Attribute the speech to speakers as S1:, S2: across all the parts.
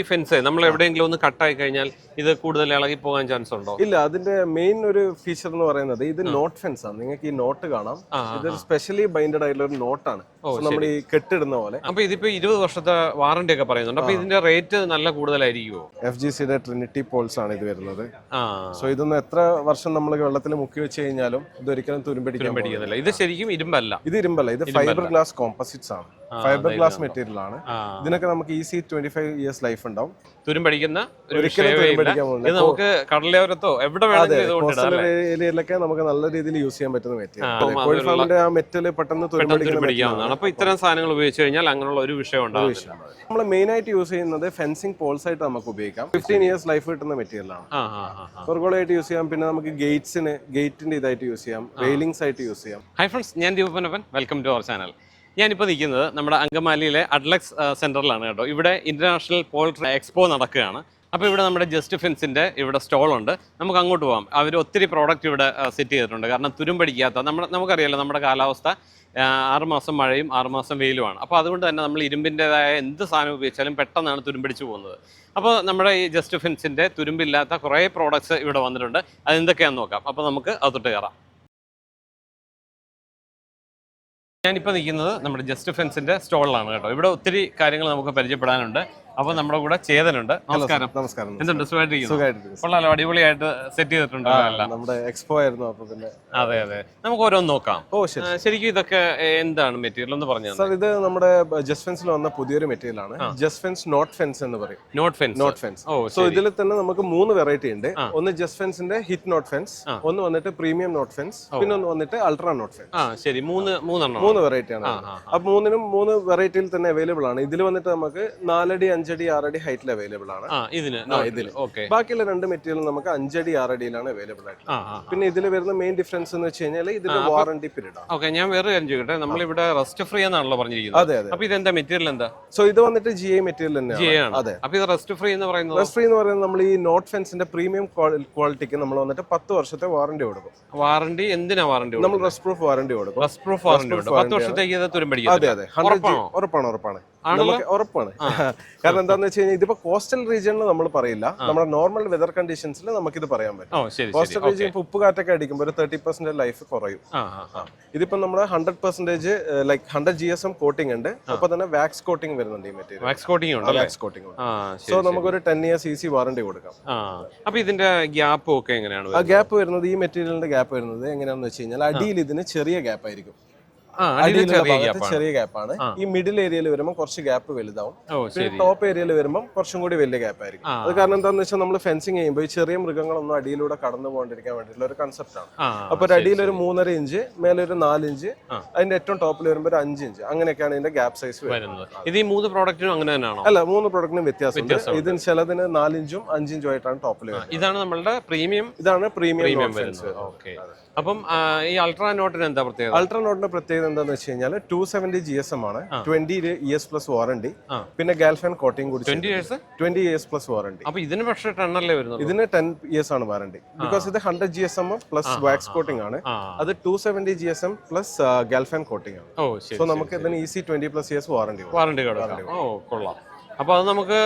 S1: ഈ ഫെൻസ് നമ്മൾ എവിടെയെങ്കിലും ഒന്ന് കട്ടായി കഴിഞ്ഞാൽ ഇത് കൂടുതൽ ഇളകി പോകാൻ ചാൻസ് ഉണ്ടോ?
S2: ഇല്ല അതിന്റെ മെയിൻ ഒരു ഫീച്ചർ എന്ന് പറയുന്നത് ഇത് നോട്ട് ഫെൻസ് ആണ്. നിങ്ങൾക്ക് ഈ നോട്ട് കാണാം. ഇത് സ്പെഷ്യലി ബൈൻഡഡ് ആയിട്ടുള്ള ഒരു നോട്ടാണ് നമ്മൾ ഈ കെട്ടിടുന്ന പോലെ.
S1: അപ്പൊ ഇതിപ്പോ ഇരുപത് വർഷത്തെ വാറണ്ടി ഒക്കെ പറയുന്നുണ്ട്. അപ്പൊ ഇതിന്റെ റേറ്റ് നല്ല കൂടുതലായിരിക്കുമോ
S2: എഫ് ജി സിയുടെ ട്രിനിറ്റി പോൾസ് ആണ് ഇത് വരുന്നത്. സോ ഇതൊന്നും എത്ര വർഷം നമ്മൾ വെള്ളത്തിൽ മുക്കി വെച്ച് കഴിഞ്ഞാലും ഇത് ഒരിക്കലും തുരുമ്പടിക്കാൻ
S1: ഇത് ശരിക്കും ഇരുമ്പല്ല.
S2: ഇത് ഇരുമ്പല്ല. ഇത് ഫൈബർ ഗ്ലാസ് കോമ്പസിറ്റ്സ് ആണ്. ഫൈബർ ഗ്ലാസ് മെറ്റീരിയൽ ആണ്. ഇതിനൊക്കെ നമുക്ക് easy twenty five years life ഉണ്ടാവും.
S1: തുരുമ്പടിക്കുന്ന ഒരു ഇത് നമുക്ക് കടലോരത്തോ എവിടെ
S2: ഏരിയയിലൊക്കെ നമുക്ക് നല്ല രീതിയിൽ യൂസ് ചെയ്യാൻ പറ്റുന്ന കോഴിഫാമിന്റെ ആ മെറ്റൽ പെട്ടെന്ന്
S1: തുരുമ്പടിക്കാവുന്നതാണ് അപ്പൊ ഇത്തരം സാധനങ്ങൾ ഉപയോഗിച്ച് കഴിഞ്ഞാൽ അങ്ങനെയുള്ള ഒരു വിഷയം ഉണ്ടാവും
S2: നമ്മൾ മെയിൻ ആയിട്ട് യൂസ് ചെയ്യുന്നത് ഫെൻസിങ് പോൾസ് ആയിട്ട് നമുക്ക് ഉപയോഗിക്കാം. ഫിഫ്റ്റീൻ ഇയേഴ്സ് ലൈഫ് കിട്ടുന്ന
S1: മെറ്റീരിയലാണ്
S2: പെർഗോളായിട്ട് യൂസ് ചെയ്യാം പിന്നെ നമുക്ക് ഗേറ്റ്സിന് ഗേറ്റിന്റെ ഇതായിട്ട് യൂസ് ചെയ്യാം റെയിലിംഗ്സ് ആയിട്ട് യൂസ് ചെയ്യാം.
S1: ഹൈ ഫ്രണ്ട്സ് ഞാൻ Deepanappan welcome to our channel ഞാനിപ്പോൾ നിൽക്കുന്നത് നമ്മുടെ അങ്കമാലിയിലെ അഡ്ലക്സ് സെന്ററിലാണ് കേട്ടോ. ഇവിടെ ഇന്റർനാഷണൽ പോൾട്രി എക്സ്പോ നടക്കുകയാണ്. അപ്പോൾ ഇവിടെ നമ്മുടെ ജസ്റ്റ് ഫെൻസിന്റെ ഇവിടെ സ്റ്റോളുണ്ട്. നമുക്ക് അങ്ങോട്ട് പോകാം അവർ ഒത്തിരി പ്രോഡക്റ്റ് ഇവിടെ സെറ്റ് ചെയ്തിട്ടുണ്ട്. കാരണം തുരുമ്പടിക്കാത്ത നമ്മുടെ നമുക്കറിയാലോ നമ്മുടെ കാലാവസ്ഥ ആറുമാസം മഴയും ആറുമാസം വെയിലുമാണ്. അപ്പോൾ അതുകൊണ്ട് തന്നെ നമ്മൾ ഇരുമ്പിന്റെതായ എന്ത് സാധനം ഉപയോഗിച്ചാലും പെട്ടെന്നാണ് തുരുമ്പടിച്ചു പോകുന്നത്. അപ്പോൾ നമ്മുടെ ഈ ജസ്റ്റ് ഫെൻസിന്റെ തുരുമ്പില്ലാത്ത കുറേ പ്രോഡക്ട്സ് ഇവിടെ വന്നിട്ടുണ്ട്. അതെന്തൊക്കെയാണെന്ന് നോക്കാം. അപ്പോൾ നമുക്ക് അതൊട്ട് കയറാം. ഞാനിപ്പോൾ നിൽക്കുന്നത് നമ്മുടെ ജസ്റ്റ് ഫെൻസിന്റെ സ്റ്റോളിലാണ് കേട്ടോ. ഇവിടെ ഒത്തിരി കാര്യങ്ങൾ നമുക്ക് പരിചയപ്പെടാനുണ്ട്. അപ്പോൾ നമ്മുടെ കൂടെ ചേതനുണ്ട്. നമസ്കാരം.
S2: നമസ്കാരം.
S1: എന്തുണ്ട്? സുഖമായിട്ടിരിക്കുന്നു? കൊള്ളാലോ. അടിപൊളിയായിട്ട് സെറ്റ് ചെയ്തിട്ടുണ്ട്
S2: നമ്മുടെ എക്സ്പോ ആയിരുന്നു അപ്പൊ പിന്നെ
S1: അതെ അതെ. നമുക്ക് ഓരോന്ന് നോക്കാം.
S2: ഓ ശരി
S1: ശരിക്കും ഇതൊക്കെ എന്താണ് മെറ്റീരിയൽ എന്ന് പറഞ്ഞു
S2: സാർ ഇത് നമ്മുടെ ജസ്റ്റ് ഫെൻസിൽ വന്ന പുതിയൊരു മെറ്റീരിയൽ ആണ്. ജസ്റ്റ് ഫെൻസ് നോട്ട് ഫെൻസ് എന്ന് പറയും.
S1: നോട്ട് ഫെൻസ്
S2: നോട്ട് ഫെൻസ്
S1: ഓ
S2: സോ ഇതിൽ തന്നെ നമുക്ക് മൂന്ന് വെറൈറ്റി ഉണ്ട്. ഒന്ന് ജസ്റ്റ് ഫെൻസിന്റെ ഹിറ്റ് നോട്ട് ഫെൻസ് ഒന്ന് വന്നിട്ട് പ്രീമിയം നോട്ട് ഫെൻസ് പിന്നെ ഒന്ന് വന്നിട്ട് അൾട്രാ നോട്ട് ഫെൻസ്
S1: ആ ശരി. മൂന്ന് മൂന്നെണ്ണം.
S2: മൂന്ന് വെറൈറ്റി ആണ് അപ്പൊ മൂന്നിനും മൂന്ന് വെറൈറ്റിയിൽ തന്നെ അവൈലബിൾ ആണ്. ഇതിൽ വന്നിട്ട് നമുക്ക് നാലടി അഞ്ചടി ആറടി ഹൈറ്റിൽ അവൈലബിൾ ആണ്.
S1: ഇതിന്. ഇതിൽ
S2: ബാക്കിയുള്ള രണ്ട് മെറ്റീരിയൽ നമുക്ക് അഞ്ചടി ആറടിയിലാണ് അവൈലബിൾ ആയിട്ടുള്ളത്.
S1: ആ ആ
S2: പിന്നെ ഇതിൽ വരുന്ന മെയിൻ ഡിഫറൻസ് എന്ന് വെച്ച് കഴിഞ്ഞാൽ ഇതിന്റെ വാറണ്ടി പീരീഡ് ആണ്.
S1: ഓക്കെ ഞാൻ വേറെ കാര്യം ചോദിക്കട്ടെ? നമ്മളിവിടെ റസ്റ്റ് ഫ്രീ എന്നാണല്ലോ പറഞ്ഞിരിക്കുന്നത്.
S2: അതെ അതെ.
S1: അപ്പൊ ഇതെന്താ? മെറ്റീരിയൽ എന്താ?
S2: സോ ഇത് വന്നിട്ട് ജി ഐ മെറ്റീരിയൽ തന്നെയാണ്. അതെ.
S1: അപ്പൊ ഇത് റസ്റ്റ് ഫ്രീ എന്ന് പറയുന്നത്?
S2: റസ്റ്റ് ഫ്രീ എന്ന് പറയുന്നത് നമ്മൾ ഈ നോട്ട് ഫെൻസിന്റെ പ്രീമിയം ക്വാളിറ്റിക്ക് നമ്മൾ വന്നിട്ട് പത്ത് വർഷത്തെ വാറണ്ടി കൊടുക്കും.
S1: വാറണ്ടി എന്തിനാ വാറണ്ടി
S2: നമ്മൾ റസ്റ്റ് പ്രൂഫ് വാറണ്ടി കൊടുക്കും.
S1: റസ്റ്റ് പ്രൂഫ് വാറണ്ടി കൊടുക്കും. പത്ത് വർഷത്തേക്ക് ഇത് തുരുമ്പടിക്കും
S2: അതെ അതെ.
S1: ഉറപ്പാണോ?
S2: ഉറപ്പാണ്? നമുക്ക് ഉറപ്പാണ്. കാരണം എന്താണെന്ന് വെച്ച് കഴിഞ്ഞാൽ ഇതിപ്പോ കോസ്റ്റൽ റീജിയനിൽ നമ്മൾ പറയില്ല. നമ്മുടെ നോർമൽ വെതർ കണ്ടീഷൻസിൽ നമുക്ക് ഇത് പറയാൻ പറ്റും. കോസ്റ്റൽ റീജിയൻ ഇപ്പൊ ഉപ്പ് കാറ്റൊക്കെ അടിക്കുമ്പോൾ ഒരു തേർട്ടി പെർസെന്റ് ലൈഫ് കുറയും. ഇതിപ്പോ നമ്മുടെ hundred percentage like hundred G S M coating ഉണ്ട്. അപ്പൊ തന്നെ വാക്സ് കോട്ടിംഗ് വരുന്നുണ്ട് ഈ material
S1: wax coating
S2: wax coating so
S1: നമുക്ക്
S2: നമുക്കൊരു ടെൻ ഇയേഴ്സ് ഈസി വാറണ്ടി കൊടുക്കാം.
S1: അപ്പൊ ഇതിന്റെ ഗ്യാപ്പ് ഒക്കെ എങ്ങനെയാണ്
S2: ആ
S1: വരുന്നത്?
S2: ഗ്യാപ്പ് വരുന്നത് ഈ മെറ്റീരിയലിന്റെ ഗ്യാപ്പ് വരുന്നത് എങ്ങനെയാണെന്ന് വെച്ച് കഴിഞ്ഞാൽ അടിയിൽ ഇതിന് ചെറിയ ഗ്യാപ്പ് ആയിരിക്കും. അടിയിലുള്ള
S1: ചെറിയ
S2: ഭാഗത്ത്
S1: ഗ്യാപ്പാണ്
S2: ചെറിയ ഗ്യാപ്പാണ് ഈ മിഡിൽ ഏരിയയിൽ വരുമ്പോൾ കുറച്ച് ഗ്യാപ്പ് വലുതാവും. പിന്നെ ടോപ്പ് ഏരിയയിൽ വരുമ്പോൾ കുറച്ചും കൂടി വലിയ ഗ്യാപ്പ് ആയിരിക്കും. അത് കാരണം എന്താണെന്ന് വെച്ചാൽ നമ്മൾ ഫെൻസിങ് ചെയ്യുമ്പോൾ ഈ ചെറിയ മൃഗങ്ങളൊന്നും അടിയിലൂടെ കടന്നു പോകാണ്ടിരിക്കാൻ വേണ്ടിയിട്ടുള്ള ഒരു കൺസെപ്റ്റ് ആണ്.
S1: അപ്പോൾ
S2: അപ്പൊ ഒരു അടിയിൽ ഒരു മൂന്നര ഇഞ്ച് മേലെ ഒരു നാല് ഇഞ്ച് അതിന്റെ ഏറ്റവും ടോപ്പിൽ വരുമ്പോൾ ഒരു അഞ്ച് ഇഞ്ച്. അങ്ങനെയൊക്കെയാണ് ഇതിന്റെ ഗ്യാപ് സൈസ് വരുന്നത്.
S1: ഇത് ഈ മൂന്ന് പ്രോഡക്റ്റിനും അങ്ങനെ തന്നെയാണോ?
S2: അല്ല മൂന്ന് പ്രോഡക്റ്റിനും വ്യത്യാസമുണ്ട്. ഇതിന് ചിലതിന് നാലിഞ്ചും അഞ്ചിഞ്ചും ആയിട്ടാണ് ടോപ്പിൽ വരുന്നത്.
S1: ഇതാണ് നമ്മളുടെ പ്രീമിയം
S2: ഇതാണ് പ്രീമിയം
S1: പ്രീമിയം വരുന്നത്. ഓക്കെ. അപ്പം ഈ അൾട്രാ നോട്ടിന് എന്താ പ്രത്യേകത?
S2: അൾട്രാ നോട്ടിന്റെ പ്രത്യേകത എന്താണെന്ന് വെച്ച് കഴിഞ്ഞാൽ two seventy G S M ആണ്. Twenty years plus warranty. പിന്നെ ഗാൽഫാൻ കോട്ടിംഗ് കൂടി
S1: twenty years
S2: twenty years plus warranty
S1: അപ്പൊ ഇതിന് പക്ഷേ ടെൻ അല്ലേ വരുന്നത്?
S2: ഇതിന് ടെൻ ഇയേഴ്സ് ആണ് വാറണ്ടി ബിക്കോസ് ഇത് hundred G S M plus wax coating ആണ്. അത് two seventy G S M plus galfan coating ആണ്. സോ നമുക്ക് ഇതിന് easy twenty plus years warranty
S1: warranty ഓ കൊള്ളാം. അപ്പൊ അത് നമുക്ക്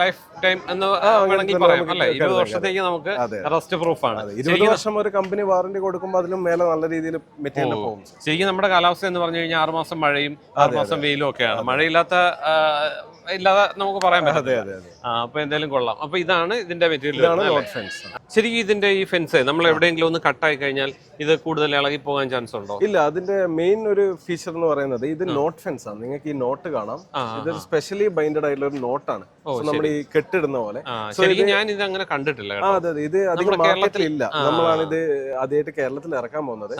S1: ലൈഫ് ടൈം എന്ന് വേണമെങ്കിൽ പറയാം. അല്ലെ? ഇരുപത് വർഷത്തേക്ക് നമുക്ക് റസ്റ്റ് പ്രൂഫ് ആണ്.
S2: ഇരുപത് വർഷം ഒരു കമ്പനി വാറന്റി കൊടുക്കുമ്പോൾ അതിലും മേലെ നല്ല രീതിയിൽ മെറ്റീരിയൽ പോകും.
S1: ശരിക്കും നമ്മുടെ കാലാവസ്ഥ എന്ന് പറഞ്ഞു കഴിഞ്ഞാൽ ആറുമാസം മഴയും ആറുമാസം വെയിലും ഒക്കെയാണ്. മഴയില്ലാത്ത ഇല്ലാതെ നമുക്ക് പറയാൻ പറ്റും അപ്പൊ എന്തായാലും കൊള്ളാം. അപ്പൊ ഇതാണ് ഇതിന്റെ മെറ്റീരിയൽ ശരിക്കും ഇതിന്റെ ഈ ഫെൻസ് നമ്മൾ എവിടെയെങ്കിലും ഒന്ന് കട്ടായി കഴിഞ്ഞാൽ ഇത് കൂടുതൽ ഇളകി പോകാൻ ചാൻസ് ഉണ്ടോ?
S2: ഇല്ല അതിന്റെ മെയിൻ ഒരു ഫീച്ചർ എന്ന് പറയുന്നത് ഇത് നോട്ട് ഫെൻസ് ആണ്. നിങ്ങൾക്ക് ഈ നോട്ട് കാണാം. ഇത് സ്പെഷ്യലി ബൈൻഡഡ് ആയിട്ടുള്ള ഒരു നോട്ടാണ് നമ്മൾ ഈ കെട്ടിടുന്ന പോലെ.
S1: ഞാൻ ഇത് അങ്ങനെ കണ്ടിട്ടില്ല
S2: അതെ അതെ. ഇത് അധികം മാർക്കറ്റിൽ ഇല്ല. നമ്മളാണ് ഇത് ആദ്യമായിട്ട് കേരളത്തിൽ ഇറക്കാൻ പോകുന്നത്.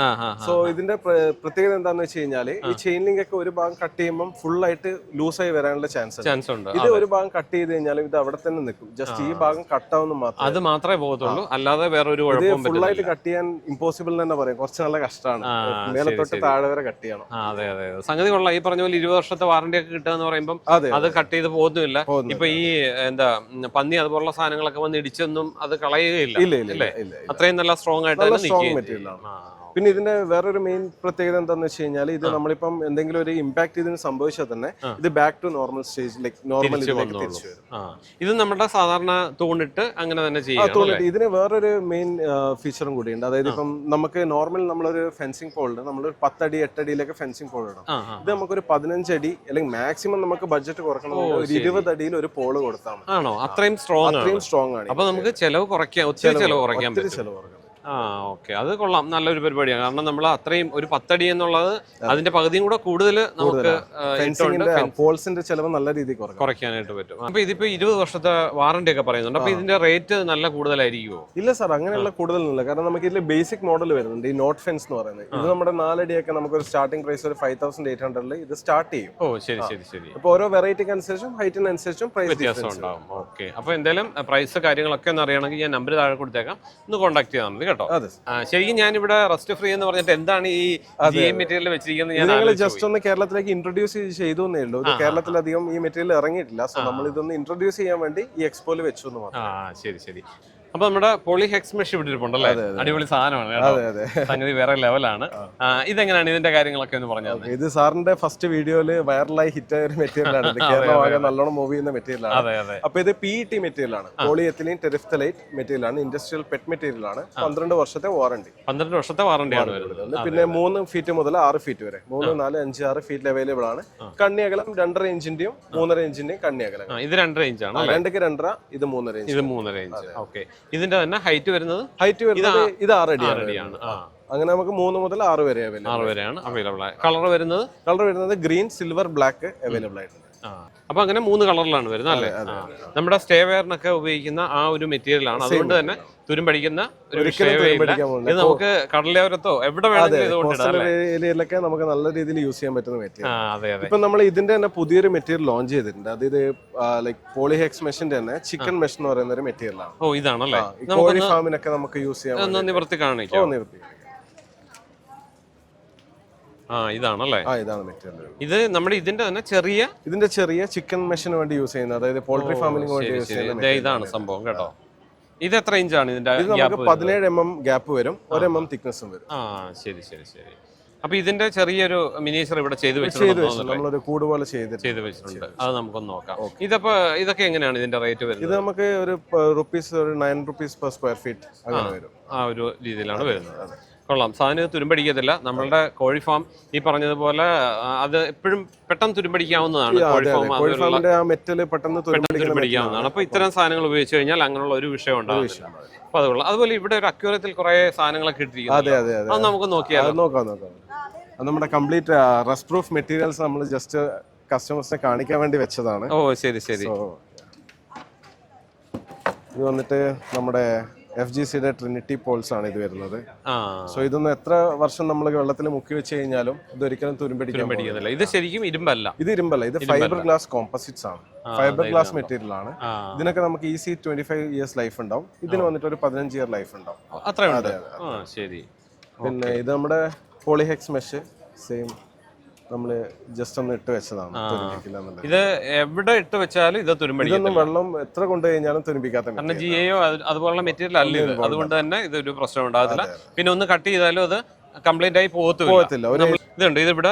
S2: സോ ഇതിന്റെ പ്രത്യേകത എന്താണെന്ന് വെച്ച് കഴിഞ്ഞാൽ ഈ ചെയിൻ ലിങ്ക് ഒക്കെ ഒരു ഭാഗം കട്ട് ചെയ്യുമ്പോൾ ഫുൾ ആയിട്ട് ലൂസ് ആയി വരാനുള്ള ചാൻസ് ഉണ്ട്.
S1: ചാൻസ് ഉണ്ട്.
S2: ഇത് ഒരു ഭാഗം കട്ട് ചെയ്ത് കഴിഞ്ഞാലും ഇത് അവിടെ തന്നെ നിൽക്കും. ജസ്റ്റ് ഈ ഭാഗം കട്ട് ആവുന്ന മാത്രം
S1: അത് മാത്രമേ പോകത്തുള്ളൂ. അല്ലാതെ വേറെ ഒരു
S2: ഇത് ഫുൾ ആയിട്ട് കട്ട് ചെയ്യാൻ ഇമ്പോസിബിൾ തന്നെ പറയാം. കുറച്ച് നല്ല കഷ്ടമാണ്.
S1: മേലത്തോട്ട്
S2: മേലെ തൊട്ട് താഴെ വരെ കട്ട് ചെയ്യണം.
S1: അതെ അതെ. സംഗതി കൊള്ളാം. ഈ പറഞ്ഞ പോലെ ഇരുപത് വർഷത്തെ വാറണ്ടി ഒക്കെ കിട്ടുക എന്ന് പറയുമ്പോൾ
S2: അത്
S1: കട്ട് ചെയ്ത് പോകുന്നില്ല. ഇപ്പൊ ഈ എന്താ പന്നി അതുപോലുള്ള സാധനങ്ങളൊക്കെ വന്ന് ഇടിച്ചൊന്നും അത് കളയുകയില്ല. അത്രയും നല്ല സ്ട്രോങ് ആയിട്ട് തന്നെ നിൽക്കുകയും
S2: പിന്നെ ഇതിന്റെ വേറൊരു മെയിൻ പ്രത്യേകത എന്താണെന്ന് വെച്ച് കഴിഞ്ഞാൽ ഇത് നമ്മളിപ്പം എന്തെങ്കിലും ഒരു ഇമ്പാക്ട് ഇതിന് സംഭവിച്ചാൽ തന്നെ ഇത് back to normal stage like normal
S1: ഇത് നമ്മുടെ സാധാരണ തൂണിട്ട് അങ്ങനെ തന്നെ ചെയ്യും
S2: ഇതിന് വേറൊരു മെയിൻ ഫീച്ചറും കൂടിയുണ്ട്. അതായത് ഇപ്പം നമുക്ക് നോർമൽ നമ്മളൊരു ഫെൻസിങ് പോളുണ്ട് നമ്മൾ പത്തടി എട്ടടിയിലൊക്കെ ഫെൻസിങ് പോൾ ഇടാം.
S1: ആ ആ
S2: ഇത് നമുക്കൊരു പതിനഞ്ചടി അല്ലെങ്കിൽ മാക്സിമം നമുക്ക് ബഡ്ജറ്റ് കുറക്കണം ഒരു ഇരുപത് അടിയിൽ ഒരു പോൾ കൊടുത്താൽ
S1: ആണോ? അത്രയും സ്ട്രോങ് ആണ്.
S2: അത്രയും സ്ട്രോങ് ആണ്
S1: അപ്പൊ നമുക്ക് ചെലവ് കുറയ്ക്കാം. ഒത്തിരി ചെലവ് കുറയ്ക്കാം
S2: ചെലവ് കുറക്കണം
S1: ആ ഓക്കെ. അത് കൊള്ളാം. നല്ലൊരു പരിപാടിയാണ്. കാരണം നമ്മൾ അത്രയും ഒരു പത്തടി എന്നുള്ളത് അതിന്റെ പകുതിയും കൂടെ കൂടുതൽ നമുക്ക്
S2: പോൾസിന്റെ ചെലവ് നല്ല രീതിയിൽ
S1: കുറയ്ക്കാനായിട്ട് പറ്റും. അപ്പൊ ഇതിപ്പോ ഇരുപത് വർഷത്തെ വാറണ്ടി ഒക്കെ പറയുന്നുണ്ട്. അപ്പൊ ഇതിന്റെ റേറ്റ് നല്ല കൂടുതലായിരിക്കുമോ
S2: ഇല്ല സാർ. അങ്ങനെയുള്ള കൂടുതലൊന്നുമില്ല. കാരണം നമുക്ക് ഇതിൽ ബേസിക് മോഡൽ വരുന്നുണ്ട്. ഈ നോട്ട് ഫെൻസ് എന്ന് പറയുന്നത്. ഇത് നമ്മുടെ നാലടിയൊക്കെ നമുക്ക് ഒരു സ്റ്റാർട്ടിംഗ് പ്രൈസ് ഒരു ഫൈവ് തൗസൻഡ് എയ്റ്റ് ഹൺഡ്രഡിൽ ഇത് സ്റ്റാർട്ട് ചെയ്യും.
S1: ഓ ശരി ശരി ശരി.
S2: അപ്പൊ ഓരോ വെറൈറ്റിക്ക് അനുസരിച്ചും ഹൈറ്റിനനുസരിച്ചും പ്രൈസ്
S1: വ്യത്യാസം ഉണ്ടാവും. ഓക്കെ. അപ്പൊ എന്തായാലും പ്രൈസ് കാര്യങ്ങളൊക്കെ ഒന്ന് അറിയണമെങ്കിൽ ഞാൻ നമ്പർ താഴെ കൊടുത്തേക്കാം. ഒന്ന് കോൺടാക്ട് ചെയ്താൽ മതി കേട്ടോ. ശരിക്കും ഞാൻ ഇവിടെ റസ്റ്റ് ഫ്രീ എന്ന് പറഞ്ഞിട്ട് എന്താണ് ഈ മെറ്റീരിയൽ വെച്ചിരിക്കുന്നത്
S2: ഞങ്ങൾ ജസ്റ്റ് ഒന്ന് കേരളത്തിലേക്ക് ഇൻട്രൊഡ്യൂസ് ചെയ്തു എന്നേ ഉള്ളൂ. കേരളത്തിൽ കേരളത്തിലധികം ഈ മെറ്റീരിയൽ ഇറങ്ങിയിട്ടില്ല. സോ നമ്മൾ ഇതൊന്ന് ഇൻട്രൊഡ്യൂസ് ചെയ്യാൻ വേണ്ടി ഈ എക്സ്പോയിൽ വെച്ചു എന്ന് മാത്രം.
S1: ആ ശരി ശരി. അപ്പൊ നമ്മുടെ പോളിഹെക്സ് മെഷ് ഇവിടെ ഇരിപ്പുണ്ടല്ലേ അടിപൊളി സാധനമാണ് സംഗതി വേറെ ലെവലാണ് ഇതെങ്ങനെയാണ് ഇതിന്റെ കാര്യങ്ങളൊക്കെ എന്ന് പറഞ്ഞത്
S2: ഇത് സാറിന്റെ ഫസ്റ്റ് വീഡിയോയിൽ വൈറലായി ഹിറ്റ് ആയ ഒരു മെറ്റീരിയൽ ആണ്. കേരളമാകെ നല്ലോണം മൂവ് ചെയ്യുന്ന മെറ്റീരിയൽ ആണ്. അപ്പൊ ഇത് പി ടി മെറ്റീരിയൽ ആണ്. പോളി എത്തിലീൻ ടെറിഫ്തലൈറ്റ് മെറ്റീരിയൽ ആണ്. ഇൻഡസ്ട്രിയൽ പെറ്റ് മെറ്റീരിയൽ ആണ്. പന്ത്രണ്ട് വർഷത്തെ വാറണ്ടി
S1: പന്ത്രണ്ട് വർഷത്തെ വാറണ്ടി ആണ്
S2: പിന്നെ മൂന്ന് ഫീറ്റ് മുതൽ ആറ് ഫീറ്റ് വരെ. മൂന്ന് നാല് അഞ്ച് ആറ് ഫീറ്റ് അവൈലബിൾ ആണ്. കണ്ണി അകലം രണ്ടര ഇഞ്ചിന്റെയും മൂന്നര ഇഞ്ചിന്റെയും കണ്ണി അകലം.
S1: ഇത് രണ്ടര ഇഞ്ചാണ്
S2: രണ്ടക്ക് രണ്ടര ഇത് മൂന്നര ഇഞ്ച്
S1: ഇത് മൂന്നര ഇഞ്ച് ഓക്കെ. ഇതിന്റെ തന്നെ ഹൈറ്റ് വരുന്നത്
S2: ഹൈറ്റ് വരുന്നത് ഇത് ആറ് അടിയാണ് അങ്ങനെ നമുക്ക് മൂന്ന് മുതൽ ആറ് വരെ അവൈലബിൾ
S1: ആറ് വരെയാണ് അവൈലബിൾ ആയത് കളർ വരുന്നത്?
S2: കളർ വരുന്നത് ഗ്രീൻ സിൽവർ ബ്ലാക്ക് അവൈലബിൾ ആയിട്ടുണ്ട്.
S1: അപ്പൊ അങ്ങനെ മൂന്ന് കളറിലാണ് വരുന്നത് അല്ലേ? നമ്മുടെ സ്റ്റേ വെയറിനൊക്കെ ഉപയോഗിക്കുന്ന ആ ഒരു മെറ്റീരിയൽ ആണ്. അതുകൊണ്ട് തന്നെ തുരുമ്പടിക്കുന്ന ഒരു. ഇത് നമുക്ക് കടലോരത്തോ എവിടെ വേണമെങ്കിലും
S2: ഏരിയയിലൊക്കെ നമുക്ക് നല്ല രീതിയിൽ യൂസ് ചെയ്യാൻ പറ്റുന്ന മെറ്റീരിയൽ
S1: ആ അതെ അതെ.
S2: ഇപ്പൊ നമ്മൾ ഇതിന്റെ തന്നെ പുതിയൊരു മെറ്റീരിയൽ ലോഞ്ച് ചെയ്തിട്ടുണ്ട്. അതായത് ലൈക് പോളിഹെക്സ് മെഷീന്റെ തന്നെ ചിക്കൻ മെഷ് എന്ന് പറയുന്ന ഒരു മെറ്റീരിയൽ ആണ്.
S1: ഓ ഇതാണല്ലേ?
S2: കോഴി ഫാമിനൊക്കെ നമുക്ക് യൂസ് ചെയ്യാൻ
S1: നിവർത്തി കാണിക്കാം.
S2: നിവർത്തി.
S1: ആ ഇതാണല്ലേ?
S2: ആ ഇതാണ് മെറ്റീരിയൽ
S1: ഇത് നമ്മുടെ ഇതിന്റെ തന്നെ ചെറിയ
S2: ഇതിന്റെ ചെറിയ ചിക്കൻ മെഷീന് വേണ്ടി യൂസ് ചെയ്യുന്നത്. അതായത് പോൾട്രി ഫാമിംഗിന് വേണ്ടി യൂസ് ചെയ്യുന്ന
S1: ഇതാണ് സംഭവം കേട്ടോ. ഇത് എത്ര ഇഞ്ചാണ് ഇതിന്റെ
S2: ഇത് നമുക്ക് പതിനേഴ് എം എം ഗ്യാപ്പ് വരും. ഒരു എം എം തിക്നെസ്സും വരും.
S1: ആ ശരി ശരി ശരി. അപ്പൊ ഇതിന്റെ ചെറിയൊരു മിനിയേച്ചർ ഇവിടെ ചെയ്ത്
S2: നമ്മളൊരു കൂട് പോലെ
S1: ചെയ്ത് വെച്ചിട്ടുണ്ട്. അത് നമുക്കൊന്ന് നോക്കാം. ഇതപ്പോ ഇതൊക്കെ എങ്ങനെയാണ് ഇതിന്റെ റേറ്റ് വരുന്നത്?
S2: ഇത് നമുക്ക് ഒരു റുപ്പീസ് ഒരു nine rupees per square feet അങ്ങനെ വരും.
S1: ആ ഒരു രീതിയിലാണ് വരുന്നത്. കൊള്ളാം. സാധനം തുരുമ്പടിക്കത്തില്ല നമ്മളുടെ കോഴി ഫാം ഈ പറഞ്ഞതുപോലെ അത് എപ്പോഴും പെട്ടെന്ന് തുരുമ്പടിക്കാവുന്നതാണ് കോഴി ഫാം
S2: ആ മെറ്റൽ പെട്ടെന്ന്
S1: തുരുമ്പടിക്കാവുന്നതാണ് അപ്പൊ ഇത്തരം സാധനങ്ങൾ ഉപയോഗിച്ച് കഴിഞ്ഞാൽ അങ്ങനെയുള്ള ഒരു വിഷയം ഉണ്ടാവും അപ്പോൾ അതുപോലെ ഇവിടെ ഒരു അക്യൂറത്തിൽ കുറെ സാധനങ്ങളൊക്കെ ഇട്ടിരിക്കുന്നു
S2: അതെ
S1: നമുക്ക്
S2: നോക്കിയാൽ നോക്കാം നോക്കാം. നമ്മുടെ കംപ്ലീറ്റ് റസ്റ്റ് പ്രൂഫ് മെറ്റീരിയൽസ് നമ്മൾ ജസ്റ്റ് കസ്റ്റമേഴ്സിനെ കാണിക്കാൻ വേണ്ടി വെച്ചതാണ്.
S1: ഓ ശരി ശരി.
S2: ഇത് വന്നിട്ട് നമ്മുടെ എഫ് ജി സിയുടെ ട്രിനിറ്റി പോൾസ് ആണ് ഇത് വരുന്നത്. സോ ഇതൊന്നും എത്ര വർഷം നമ്മൾ വെള്ളത്തിൽ മുക്കി വെച്ച് കഴിഞ്ഞാലും ഇത് ഒരിക്കലും തുരുമ്പിടിക്കാൻ പോകുന്നില്ല.
S1: ഇത് ശരിക്കും ഇരുമ്പല്ല.
S2: ഇത് ഇരുമ്പല്ല. ഇത് ഫൈബർ ഗ്ലാസ് കോമ്പസിറ്റ്സ് ആണ്. ഫൈബർ ഗ്ലാസ് മെറ്റീരിയൽ ആണ് ഇതിനൊക്കെ നമുക്ക് easy twenty five years life ഉണ്ടാവും. ഇതിന് വന്നിട്ട് ഒരു പതിനഞ്ച് ഇയർ ലൈഫ് ഉണ്ടാവും.
S1: ആ ശരി.
S2: പിന്നെ ഇത് നമ്മുടെ പോളിഹെക്സ് മെഷ്. സെയിം നമ്മൾ ജസ്റ്റ് ഒന്ന് ഇട്ട് വെച്ചതാണ് തുരുമ്പിക്കില്ല എന്നുള്ളത്.
S1: ഇത് എവിടെ ഇട്ട് വെച്ചാലും ഇത് തുരുമ്പടിക്കും
S2: ഇതൊന്നും വെള്ളം എത്ര കൊണ്ടു കഴിഞ്ഞാലും തുരുമ്പിക്കാത്ത
S1: കാരണം ജി എയോ അതുപോലുള്ള മെറ്റീരിയൽ അല്ല ഇത്. അതുകൊണ്ട് തന്നെ ഇതൊരു പ്രശ്നം ഉണ്ടാകത്തില്ല. പിന്നെ ഒന്ന് കട്ട് ചെയ്താലും അത് കംപ്ലൈന്റ് ആയി പോകത്തുമില്ല
S2: പോകത്തില്ല. ഒരു
S1: ഇതുണ്ട്. ഇതിവിടെ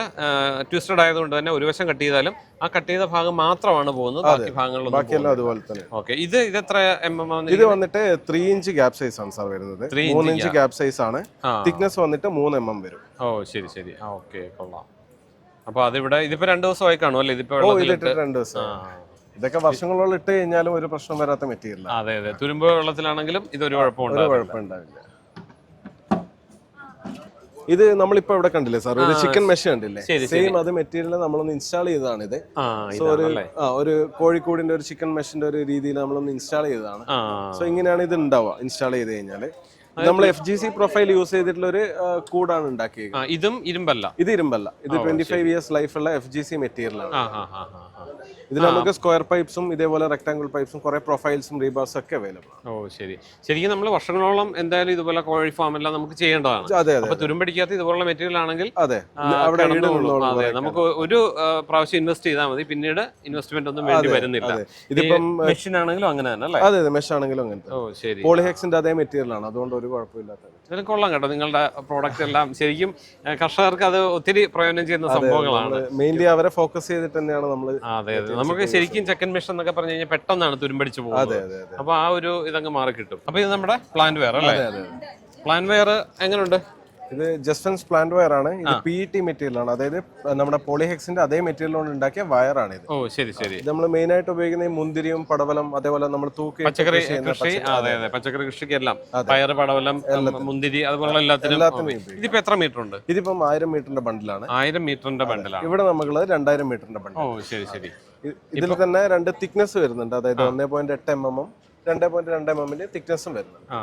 S1: ട്വിസ്റ്റഡ് ആയതുകൊണ്ട് തന്നെ ഒരു വശം കട്ട് ചെയ്താലും ആ കട്ട് ചെയ്ത ഭാഗം മാത്രമാണ് പോകുന്നത്. ബാക്കി ഭാഗങ്ങളിലൊന്നും
S2: ബാക്കിയെല്ലാം അതുപോലെ തന്നെ.
S1: ഓക്കെ ഇത് ഇത് എത്ര എം എം
S2: ഇത് വന്നിട്ട് ത്രീ ഇഞ്ച് ഗ്യാപ് സൈസ് ആണ് സാർ വരുന്നത്.
S1: Three inch
S2: മൂന്ന് ഇഞ്ച് ഗ്യാപ് സൈസ് ആണ്.
S1: ആ.
S2: തിക്നെസ് വന്നിട്ട് മൂന്ന് എം എം വരും.
S1: ഓ ശരി ശരി. ആ ഓക്കെ കൊള്ളാം. അപ്പൊ അതിവിടെ ഇതിപ്പോ രണ്ടു ദിവസമായി കാണും അല്ലേ? ഇതിപ്പോ വെള്ളത്തിലിട്ട്.
S2: രണ്ട് ദിവസം ഇതൊക്കെ വർഷങ്ങളോളം ഇട്ട് കഴിഞ്ഞാലും ഒരു പ്രശ്നം വരാത്ത മെറ്റീരിയൽ
S1: അതെ അതെ. തുരുമ്പ് വെള്ളത്തിലാണെങ്കിലും ഇതൊരു
S2: കുഴപ്പമുണ്ടാവില്ല. ഇത് നമ്മളിപ്പോ ഇവിടെ കണ്ടില്ലേ സാർ? ഒരു ചിക്കൻ മെഷ് കണ്ടില്ലേ? സെയിം അത് മെറ്റീരിയൽ നമ്മളൊന്ന് ഇൻസ്റ്റാൾ ചെയ്തതാണ് ഇത്. സോ ഒരു ഒരു കോഴിക്കോടിന്റെ ഒരു ചിക്കൻ മെഷിന്റെ ഒരു രീതിയിൽ നമ്മളൊന്ന് ഇൻസ്റ്റാൾ ചെയ്തതാണ്. സോ ഇങ്ങനെയാണ് ഇത് ഉണ്ടാവുക ഇൻസ്റ്റാൾ ചെയ്ത് കഴിഞ്ഞാൽ. നമ്മൾ F G C profile use ചെയ്തിട്ടുള്ള ഒരു കൂടാണ് ഉണ്ടാക്കിയത്
S1: ഇതും ഇരുമ്പല്ല.
S2: ഇത് ഇരുമ്പല്ല. ഇത് ട്വന്റി ഫൈവ് ഇയേഴ്സ് ലൈഫുള്ള എഫ് ജി സി
S1: ആ.
S2: ഇതിൽ നമുക്ക് സ്ക്വയർ പൈപ്സും ഇതേപോലെ റെക്ടാംഗിൾ പൈപ്സും കുറെ പ്രൊഫൈൽസും റീബാസും ഒക്കെ അവൈലബിൾ
S1: ഓ ശരി. ശരിക്കും നമ്മൾ വർഷങ്ങളോളം എന്തായാലും ഇതുപോലെ കോഴി ഫാം എല്ലാം നമുക്ക് ചെയ്യേണ്ടതാണ്.
S2: അതെ അതെ
S1: അപ്പൊ തുരുമ്പടിക്കാത്ത ഇതുപോലുള്ള മെറ്റീരിയൽ ആണെങ്കിൽ
S2: അതെ. അവിടെ
S1: നമുക്ക് ഒരു പ്രാവശ്യം ഇൻവെസ്റ്റ് ചെയ്താൽ മതി. പിന്നീട് ഇൻവെസ്റ്റ്മെന്റ് ഒന്നും വേണ്ടി വരുന്നില്ല.
S2: ഇതിപ്പം
S1: മെഷീൻ ആണെങ്കിലും അങ്ങനെ തന്നെ അല്ലേ?
S2: അതെ അതെ മെഷ് ആണെങ്കിലും അങ്ങനെ
S1: ഓ ശരി.
S2: പോളിഹെക്സിന്റെ അതേ മെറ്റീരിയൽ ആണ്. അതുകൊണ്ട് ഒരു കുഴപ്പമില്ലാത്ത
S1: ഇതിന് കൊള്ളാം കേട്ടോ നിങ്ങളുടെ പ്രോഡക്റ്റ് എല്ലാം. ശരിക്കും കർഷകർക്ക് അത് ഒത്തിരി പ്രയോജനം ചെയ്യുന്ന സംഭവങ്ങളാണ്.
S2: മെയിൻലി അവരെ ഫോക്കസ് ചെയ്തിട്ട് തന്നെയാണ് നമ്മൾ
S1: അതെ അതെ. നമുക്ക് ശരിക്കും ചെക്കൻ മിഷൻ എന്നൊക്കെ പറഞ്ഞു കഴിഞ്ഞാൽ പെട്ടെന്നാണ് തുരുമ്പടിച്ചു പോകുന്നത്. അപ്പൊ ആ ഒരു ഇതങ്ങ് മാറി കിട്ടും അപ്പൊ ഇത് നമ്മുടെ പ്ലാന്റ് വെയർ അല്ലേ? പ്ലാന്റ് വെയർ എങ്ങനെയുണ്ട്
S2: ഇത് ജസ്റ്റൻസ് പ്ലാന്റ് വയർ ആണ്. ഇത് പി ടി മെറ്റീരിയൽ ആണ്. അതായത് നമ്മുടെ പോളിഹെക്സിന്റെ അതേ മെറ്റീരിയൽ കൊണ്ട് ഉണ്ടാക്കിയ വയറാണ് ഇത്.
S1: ഓ ശരി ശരി.
S2: ഇത് നമ്മൾ മെയിൻ ആയിട്ട് ഉപയോഗിക്കുന്ന ഈ മുന്തിരിയും പടവലം അതേപോലെ നമ്മൾ തൂക്കി
S1: പച്ചക്കറി
S2: കൃഷി
S1: അതെ അതെ. പച്ചക്കറി കൃഷിക്ക് എല്ലാം. പയർ പടവലം മുന്തിരി അതുപോലുള്ള എല്ലാത്തിനും ഇതിപ്പോ എത്ര മീറ്റർ ഉണ്ട്?
S2: ഇതിപ്പം ആയിരം മീറ്ററിന്റെ ബണ്ടിലാണ്
S1: ആയിരം മീറ്ററിന്റെ ബണ്ടിലാണ്
S2: ഇവിടെ നമുക്കുള്ളത് രണ്ടായിരം മീറ്ററിന്റെ ബണ്ടിൽ
S1: ഓ ശരി ശരി.
S2: ഇതിൽ തന്നെ രണ്ട് തിക്നെസ് വരുന്നുണ്ട്. അതായത് ഒന്നേ പോയിന്റ് എട്ട് എം എമ്മും രണ്ടേ പോയിന്റ് രണ്ട് എം എമ്മിന്റെ തിക്നെസ്സും വരുന്നുണ്ട്.
S1: ആ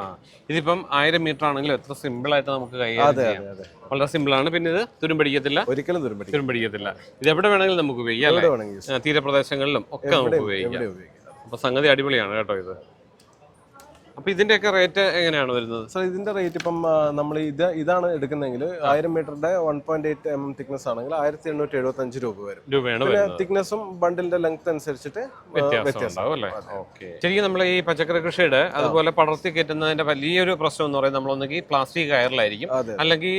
S1: ഇതിപ്പം ആയിരം മീറ്റർ ആണെങ്കിലും എത്ര സിമ്പിൾ ആയിട്ട് നമുക്ക് കൈകാര്യം
S2: അതെ
S1: ചെയ്യാം.
S2: അതെ അതെ.
S1: വളരെ സിമ്പിൾ ആണ്. പിന്നെ ഇത് തുരുമ്പടിക്കത്തില്ല.
S2: ഒരിക്കലും തുരുമ്പടി
S1: തുരുമ്പടിക്കത്തില്ല. ഇത് എവിടെ വേണമെങ്കിലും നമുക്ക് ഉപയോഗിക്കാം
S2: എവിടെ
S1: അല്ലേ
S2: വേണമെങ്കിൽ
S1: ആ, തീരപ്രദേശങ്ങളിലും ഒക്കെ നമുക്ക് ഉപയോഗിക്കാം.
S2: എവിടെ ഉപയോഗിക്കാം.
S1: അപ്പൊ സംഗതി അടിപൊളിയാണ് കേട്ടോ ഇത്. അപ്പൊ ഇതിന്റെയൊക്കെ റേറ്റ് എങ്ങനെയാണ് വരുന്നത്?
S2: സർ ഇതിന്റെ റേറ്റ് ഇപ്പം നമ്മൾ ഇത് ഇതാണ് എടുക്കുന്നതെങ്കിൽ ആയിരം മീറ്ററിന്റെ one point eight M M thickness ആണെങ്കിൽ ആയിരത്തി എണ്ണൂറ്റി എഴുപത്തി അഞ്ച് രൂപ വരും പിന്നെ തിക്നെസ്സും ബണ്ടിലിന്റെ ലെങ്ത് അനുസരിച്ചിട്ട്
S1: ശരിക്കും നമ്മൾ ഈ പച്ചക്കറി കൃഷിയുടെ അതുപോലെ പടർത്തി കയറ്റുന്നതിന്റെ വലിയൊരു പ്രശ്നം എന്ന് പറയുന്നത് നമ്മളൊന്നെങ്കിൽ പ്ലാസ്റ്റിക് കയറിലായിരിക്കും. അല്ലെങ്കിൽ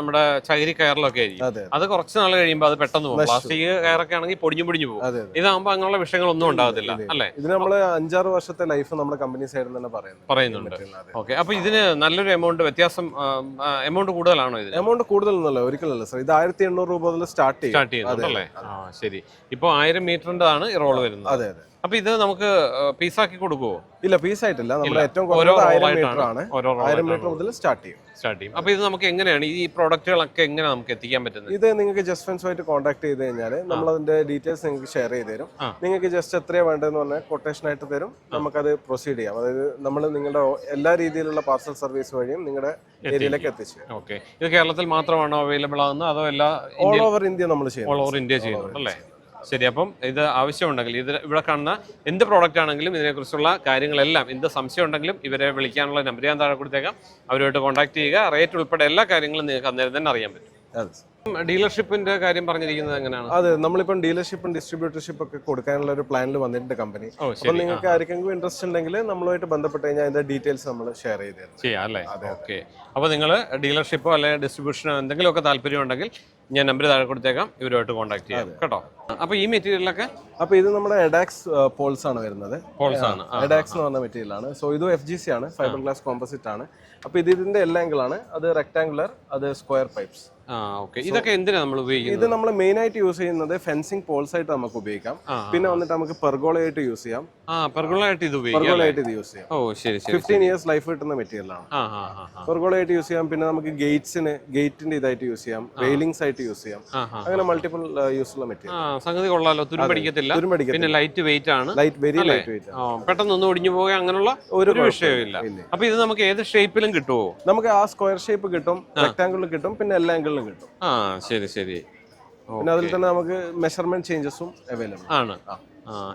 S1: നമ്മുടെ ചകിരി കയറിലൊക്കെ ആയിരിക്കും.
S2: അത്
S1: കുറച്ച് നാൾ കഴിയുമ്പോൾ അത് പെട്ടെന്ന് പോകും. പ്ലാസ്റ്റിക് കയറൊക്കെ ആണെങ്കിൽ പൊടിഞ്ഞു പൊടിഞ്ഞു പോകും. ഇതാകുമ്പോൾ അങ്ങനെയുള്ള വിഷയങ്ങളൊന്നും ഉണ്ടാകത്തില്ല അല്ലെ?
S2: ഇത് നമ്മൾ അഞ്ചാറ് വർഷത്തെ ലൈഫ് നമ്മുടെ കമ്പനി സൈഡിൽ തന്നെ പറയുന്നത്
S1: പറയുന്നുണ്ട്. ഓക്കെ. അപ്പൊ ഇതിന് നല്ലൊരു എമൗണ്ട് വ്യത്യാസം എമൗണ്ട് കൂടുതലാണോ ഇത്
S2: എമൗണ്ട് കൂടുതലൊന്നുമല്ല ഒരിക്കലല്ല സർ ഇത് ആയിരത്തി എണ്ണൂറ് രൂപ മുതൽ സ്റ്റാർട്ട് ചെയ്യും.
S1: സ്റ്റാർട്ട് ചെയ്യുന്നുണ്ടല്ലേ ആ ശരി. ഇപ്പൊ ആയിരം മീറ്ററിന്റെ ആണ് ഈ റോൾ വരുന്നത്.
S2: അതെ അതെ.
S1: അപ്പൊ ഇത് നമുക്ക് പീസാക്കി കൊടുക്കുവോ?
S2: ഇല്ല പീസ് ആയിട്ടില്ല നമ്മുടെ ഏറ്റവും ആണ്. ആയിരം മീറ്റർ മുതൽ സ്റ്റാർട്ട് ചെയ്യും.
S1: സ്റ്റാർട്ട് ചെയ്യും. അപ്പൊ ഇത് നമുക്ക് എങ്ങനെയാണ്? ഈ പ്രോഡക്റ്റുകളൊക്കെ എങ്ങനെ നമുക്ക് എത്തിക്കാൻ പറ്റുന്നത്?
S2: ഇത് നിങ്ങൾക്ക് ജസ്റ്റ് ഫ്രണ്ട്സുമായിട്ട് കോൺടാക്ട് ചെയ്ത് കഴിഞ്ഞാൽ നമ്മൾ അതിന്റെ ഡീറ്റെയിൽസ് നിങ്ങൾക്ക് ഷെയർ ചെയ്ത് തരും. നിങ്ങൾക്ക് ജസ്റ്റ് എത്രയാണ് വേണ്ടതെന്ന് പറഞ്ഞാൽ കൊട്ടേഷൻ ആയിട്ട് തരും നമുക്കത് പ്രൊസീഡ് ചെയ്യാം. അതായത് നമ്മൾ നിങ്ങളുടെ എല്ലാ രീതിയിലുള്ള പാർസൽ സർവീസ് വഴിയും നിങ്ങളുടെ ഏരിയയിലേക്ക് എത്തിച്ചു
S1: ഓക്കെ. ഇത് കേരളത്തിൽ മാത്രമാണോ അവൈലബിൾ ആകുന്നത് അതോ എല്ലാ
S2: ഓൾ ഓവർ ഇന്ത്യ നമ്മൾ
S1: ഓൾ ഓവർ ഇന്ത്യ ചെയ്യുന്നുണ്ട് അല്ലേ? ശരി അപ്പം ഇത് ആവശ്യമുണ്ടെങ്കിൽ ഇത് ഇവിടെ കാണുന്ന എന്ത് പ്രോഡക്റ്റ് ആണെങ്കിലും ഇതിനെക്കുറിച്ചുള്ള കാര്യങ്ങളെല്ലാം എന്ത് സംശയം ഉണ്ടെങ്കിലും ഇവരെ വിളിക്കാനുള്ള നമ്പർ ഞാൻ താഴെ കൊടുത്തേക്കാം. അവരുമായിട്ട് കോൺടാക്ട് ചെയ്യുക. റേറ്റ് ഉൾപ്പെടെ എല്ലാ കാര്യങ്ങളും നിങ്ങൾക്ക് അന്നേരം തന്നെ അറിയാൻ പറ്റും. ഡീലർഷിപ്പിന്റെ കാര്യം പറഞ്ഞിരിക്കുന്നത് എങ്ങനെയാണ്?
S2: അതെ നമ്മളിപ്പം ഡീലർഷിപ്പും ഡിസ്ട്രിബ്യൂട്ടർഷിപ്പ് ഒക്കെ കൊടുക്കാനുള്ള ഒരു പ്ലാനിൽ വന്നിട്ടുണ്ട് കമ്പനി അപ്പം നിങ്ങൾക്ക് ആർക്കെങ്കിലും ഇൻട്രസ്റ്റ് ഉണ്ടെങ്കിൽ നമ്മളുമായിട്ട് ബന്ധപ്പെട്ട് കഴിഞ്ഞാൽ അതിന്റെ ഡീറ്റെയിൽസ് നമ്മൾ ഷെയർ ചെയ്ത്
S1: ചെയ്യാം അല്ലേ? ഓക്കെ അപ്പൊ നിങ്ങൾ ഡീലർഷിപ്പോ അല്ലെങ്കിൽ ഡിസ്ട്രിബ്യൂഷനോ എന്തെങ്കിലുമൊക്കെ താല്പര്യം ഉണ്ടെങ്കിൽ ഞാൻ നമ്പർ താഴെ കൊടുത്തേക്കാം. ഇവരുമായിട്ട് കോൺടാക്ട് ചെയ്യാം. കേട്ടോ? അപ്പൊ ഈ മെറ്റീരിയലൊക്കെ
S2: അപ്പൊ ഇത് നമ്മുടെ എഡാക്സ് പോൾസ് ആണ് വരുന്നത്.
S1: പോൾസ് ആണ്.
S2: എഡാക്സ് എന്ന് പറഞ്ഞ മെറ്റീരിയൽ ആണ്. സോ ഇത് എഫ് ജി സി ആണ്. ഫൈബർ ഗ്ലാസ് കോമ്പസിറ്റ് ആണ്. അപ്പൊ ഇത് ഇതിന്റെ എല്ലാ ആംഗിൾ ആണ്. അത് റെക്ടാംഗുലർ അത് സ്ക്വയർ പൈപ്സ്
S1: ഇതൊക്കെ എന്തിനാ നമ്മൾ ഉപയോഗിക്കുന്നത്?
S2: ഇത് നമ്മൾ മെയിൻ ആയിട്ട് യൂസ് ചെയ്യുന്നത് ഫെൻസിംഗ് പോൾസ് ആയിട്ട് നമുക്ക് ഉപയോഗിക്കാം. പിന്നെ വന്നിട്ട് നമുക്ക് പെർഗോളായിട്ട് യൂസ് ചെയ്യാം.
S1: ആ പെർഗുലറായിട്ട് ഇത് ഉപയോഗിക്കാം
S2: പെർഗോള ഇത് യൂസ് ചെയ്യാം.
S1: ഓ ശരി ശരി
S2: ഫിഫ്റ്റീൻ ഇയേഴ്സ് ലൈഫ് കിട്ടുന്ന മെറ്റീരിയലാണ്
S1: ആ ആ ആ ആ.
S2: പെർഗോള ആയിട്ട് യൂസ് ചെയ്യാം. പിന്നെ നമുക്ക് ഗേറ്റ്സിന് ഗേറ്റിന്റെ ഇതായിട്ട് യൂസ് ചെയ്യാം. റെയിലിംഗ്സ് ആയിട്ട് യൂസ് ചെയ്യാം. അങ്ങനെ മൾട്ടിപ്പിൾ യൂസ് ഉള്ള മെറ്റീരിയൽ
S1: സംഗതി കൊള്ളാലോ. തുരുമ്പടിക്കത്തില്ല പിന്നെ ലൈറ്റ് വെയിറ്റ് ആണ്.
S2: ലൈറ്റ് വെരി ലൈറ്റ് വെയിറ്റ്
S1: പെട്ടെന്ന് ഒന്നും ഒടിഞ്ഞു പോകുക അങ്ങനെയുള്ള
S2: ഒരു
S1: വിഷയമില്ല
S2: ഇല്ല.
S1: അപ്പൊ ഇത് നമുക്ക് ഏത് ഷേപ്പിലും കിട്ടുമോ
S2: നമുക്ക് ആ സ്ക്വയർ ഷേപ്പ് കിട്ടും റെക്ടാംഗിളിൽ കിട്ടും പിന്നെ എല്ലാ ആംഗിളിലും കിട്ടും.
S1: ആ ശരി ശരി.
S2: പിന്നെ അതിൽ തന്നെ നമുക്ക് മെഷർമെന്റ് ചേഞ്ചസും അവൈലബിൾ
S1: ആണ്.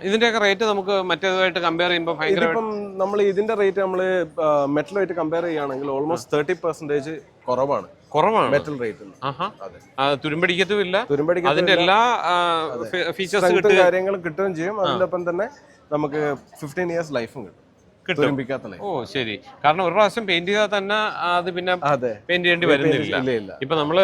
S1: ഇതിന്റെയൊക്കെ റേറ്റ് നമുക്ക് മറ്റേതുമായിട്ട് കമ്പയർ ചെയ്യുമ്പോൾ
S2: ഇതിപ്പം നമ്മൾ ഇതിന്റെ റേറ്റ് നമ്മൾ മെറ്റലുമായിട്ട് കമ്പയർ ചെയ്യുകയാണെങ്കിൽ ഓൾമോസ്റ്റ് തേർട്ടി പെർസെന്റേജ് കുറവാണ്.
S1: കുറവാണ്.
S2: മെറ്റൽ
S1: ആ, തുരുമ്പടിക്കത്തുമില്ല. അതിന്റെ എല്ലാ ഫീച്ചേഴ്സ്
S2: കാര്യങ്ങളും കിട്ടുകയും ചെയ്യും. അതിന്റെ ഒപ്പം തന്നെ നമുക്ക് ഫിഫ്റ്റീൻ ഇയേഴ്സ് ലൈഫും കിട്ടും.
S1: കിട്ടും. ഓ ശരി. കാരണം ഒരു പ്രാവശ്യം പെയിന്റ് ചെയ്താൽ തന്നെ അത് പിന്നെ പെയിന്റ് ചെയ്യേണ്ടി വരുന്നില്ല. ഇപ്പൊ നമ്മൾ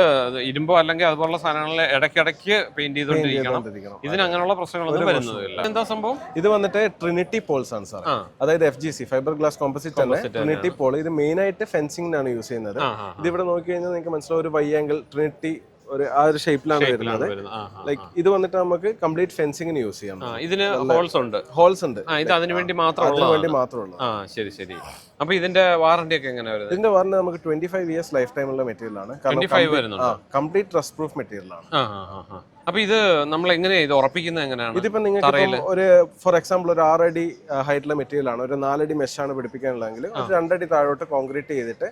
S1: ഇരുമ്പോ അല്ലെങ്കിൽ അതുപോലുള്ള സാധനങ്ങളിൽ ഇടയ്ക്കിടയ്ക്ക് പെയിന്റ് ചെയ്തോണ്ടിരിക്കണം
S2: ചെയ്തുകൊണ്ടിരിക്കണം.
S1: ഇതിന് അങ്ങനെയുള്ള പ്രശ്നങ്ങളൊന്നും വരുന്നതില്ല എന്താ സംഭവം?
S2: ഇത് വന്നിട്ട് ട്രിനിറ്റി പോൾസ് ആണ് സാർ അതായത് F G C fibre glass composite ആണ് ട്രിനിറ്റി പോൾ ഇത് മെയിൻ ആയിട്ട് ഫെൻസിംഗിനാണ് യൂസ് ചെയ്യുന്നത്. ഇത് ഇവിടെ നോക്കി കഴിഞ്ഞാൽ നിങ്ങൾക്ക് മനസ്സിലാവും ഒരു വൈ ആംഗിൾ ട്രിനിറ്റി ഒരു ആ ഒരു ഷേപ്പിലാണ് വരുന്നത്. ലൈക്ക് ഇത് വന്നിട്ട് നമുക്ക് കംപ്ലീറ്റ് ഫെൻസിങ്ങിന് യൂസ് ചെയ്യാം
S1: ഇതിന് ഹോൾസ് ഉണ്ട്.
S2: ഹോൾസ് ഉണ്ട്.
S1: ഇത് അതിനു വേണ്ടി മാത്രം
S2: വേണ്ടി
S1: ശരി ശരി. അപ്പൊ ഇതിന്റെ വാറണ്ടി ഒക്കെ എങ്ങനെ വരുന്നത്?
S2: ഇതിന്റെ വാറന്റി നമുക്ക് twenty five years life time ഉള്ള മെറ്റീരിയൽ ആണ് കംപ്ലീറ്റ് റസ്റ്റ് പ്രൂഫ് മെറ്റീരിയൽ ആണ്.
S1: അപ്പൊ ഇത് നമ്മൾ എങ്ങനെയാ ഇത് ഉറപ്പിക്കുന്നത് എങ്ങനെയാണ്?
S2: ഇതിപ്പോ നിങ്ങൾക്ക് ഒരു ഫോർ എക്സാമ്പിൾ ഒരു ആറടി ഹൈറ്റുള്ള മെറ്റീരിയൽ ആണ്. ഒരു നാലടി മെഷാണ് ആണ് പിടിപ്പിക്കാനുള്ളതെങ്കിൽ ഒരു രണ്ടടി താഴോട്ട് കോൺക്രീറ്റ് ചെയ്തിട്ട്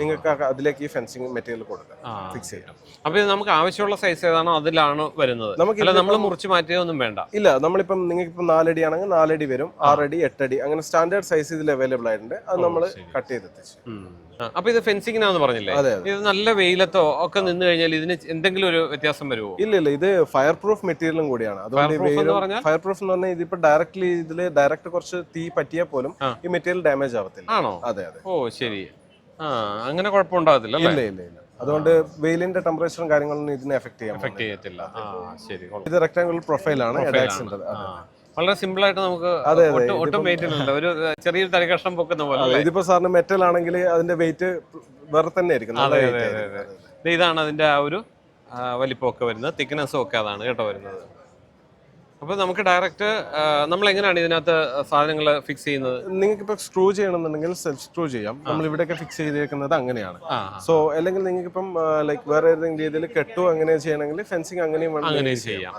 S2: നിങ്ങൾക്ക് അതിലേക്ക് ഈ ഫെൻസിങ് മെറ്റീരിയൽ കൊടുക്കാം. ഫിക്സ് ചെയ്യാം.
S1: അപ്പൊ ഇത് നമുക്ക് ആവശ്യമുള്ള സൈസ് ഏതാണോ അതിലാണ് വരുന്നത്.
S2: നമുക്ക്
S1: നമ്മൾ മുറിച്ച് മാറ്റിയതൊന്നും വേണ്ട.
S2: ഇല്ല നമ്മളിപ്പം നിങ്ങൾക്ക് ഇപ്പം നാലടി ആണെങ്കിൽ നാലടി വരും ആറടി എട്ടടി അങ്ങനെ സ്റ്റാൻഡേർഡ് സൈസ് ഇതിൽ അവൈലബിൾ ആയിട്ടുണ്ട്. അത് നമ്മൾ കട്ട് ചെയ്തെത്തിച്ചു.
S1: അപ്പൊ ഇത് ഫെൻസിങ്ങിനാന്ന് പറഞ്ഞില്ലേ? ഇത് നല്ല വെയിലത്തോ ഒക്കെ നിന്ന് കഴിഞ്ഞാൽ ഇതിന് എന്തെങ്കിലും ഒരു വ്യത്യാസം വരുമോ
S2: ഇല്ല ഇല്ല ഇത് ഫയർ പ്രൂഫ് മെറ്റീരിയലും കൂടിയാണ്. അതുകൊണ്ട്? ഫയർ പ്രൂഫ് എന്ന് പറഞ്ഞാൽ? ഇതിപ്പോ ഡയറക്ട്ലി ഇതിൽ ഡയറക്റ്റ് കുറച്ച് തീ പറ്റിയാൽ പോലും ഈ മെറ്റീരിയൽ ഡാമേജ് ആവത്തില്ല.
S1: ആണോ?
S2: അതെ അതെ.
S1: ഓ ശരി. ആ അങ്ങനെ കുഴപ്പമുണ്ടാകത്തില്ല അല്ലേ?
S2: ഇല്ല ഇല്ല ഇല്ല. അതുകൊണ്ട് വെയിലിന്റെ ടെമ്പറേച്ചറും കാര്യങ്ങളൊന്നും ഇതിനെ എഫക്ട് ചെയ്യാൻ
S1: എഫക്ട് ചെയ്യത്തില്ല. ആ ശരി
S2: ഇത് റെക്ടാംഗുലർ പ്രൊഫൈലാണ്
S1: ആണ്. വളരെ സിമ്പിൾ ആയിട്ട് നമുക്ക്
S2: അതെ, അതെ.
S1: ഒട്ടും വെയിറ്റ് ഇല്ല ഒരു ചെറിയ ചെറിയൊരു തരി കഷ്ണം പൊക്കുന്ന പോലെ
S2: ഇതിപ്പോ സാറിന് മെറ്റൽ ആണെങ്കിൽ അതിന്റെ വെയിറ്റ് വേറെ തന്നെ ആയിരിക്കും.
S1: ഇതാണ് അതിന്റെ ആ ഒരു വലിപ്പം വലിപ്പമൊക്കെ വരുന്നത്. തിക്നെസ്സും ഒക്കെ അതാണ് കേട്ടോ വരുന്നത്. അപ്പൊ നമുക്ക് ഡയറക്റ്റ് നമ്മൾ എങ്ങനെയാണ് ഇതിനകത്ത് സാധനങ്ങൾ ഫിക്സ് ചെയ്യുന്നത്?
S2: നിങ്ങൾക്ക് ഇപ്പൊ സ്ക്രൂ ചെയ്യണമെന്നുണ്ടെങ്കിൽ സെൽഫ് സ്ക്രൂ ചെയ്യാം. നമ്മൾ ഇവിടെയൊക്കെ ഫിക്സ് ചെയ്തേക്കുന്നത് അങ്ങനെയാണ്. സോ അല്ലെങ്കിൽ നിങ്ങൾക്ക് ഇപ്പം ലൈക് വേറെ ഏതെങ്കിലും രീതിയിൽ കെട്ടോ അങ്ങനെ ചെയ്യണമെങ്കിൽ ഫെൻസിങ് അങ്ങനെയും വേണം
S1: അങ്ങനെ ചെയ്യാം.